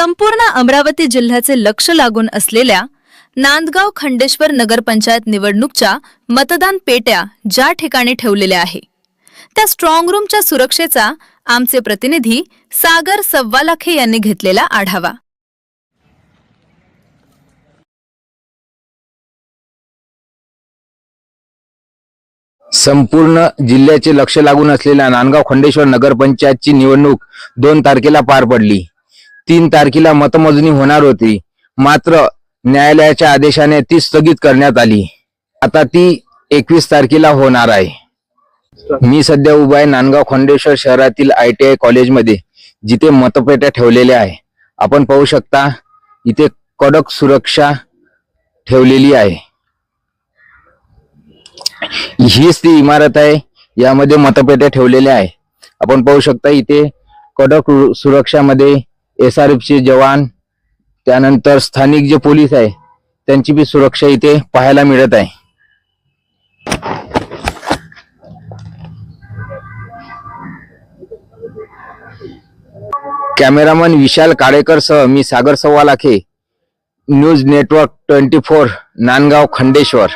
संपूर्ण अमरावती जिल्ह्याचे लक्ष लागून असलेल्या नांदगाव खंडेश्वर नगरपंचायत निवडणूकच्या मतदान पेट्या ज्या ठिकाणी ठेवलेल्या आहे त्या स्ट्रॉंग रूमच्या सुरक्षेचा आमचे प्रतिनिधी सागर सव्वालाखे यांनी घेतलेला आढावा. संपूर्ण जिल्ह्याचे लक्ष लागून असलेल्या नांदगाव खंडेश्वर नगरपंचायतची निवडणूक दोन तारखेला पार पडली. तीन तारखेला मतमोजणी होणार होती. मात्र न्यायालयाच्या आदेशाने ती स्थगित करण्यात आली. आता ती एकवीस तारखेला होणार आहे. मी सध्या उभा आहे नांदगाव खंडेश्वर शहरातील आय टी आय कॉलेजमध्ये जिथे मतपेट्या ठेवलेल्या आहे. आपण पाहू शकता इथे कडक सुरक्षा ठेवलेली आहे. हीच ती इमारत आहे यामध्ये मतपेट्या ठेवलेल्या आहे. आपण पाहू शकता इथे कडक सुरक्षामध्ये एस आर एफचे जवान त्यानंतर स्थानिक जे पोलीस आहे त्यांची बी सुरक्षा इथे पाहायला मिळत आहे. कॅमेरामन विशाल काळेकर सह मी Sagar Savvalakhe news network twenty four Nandgaon Khandeshwar.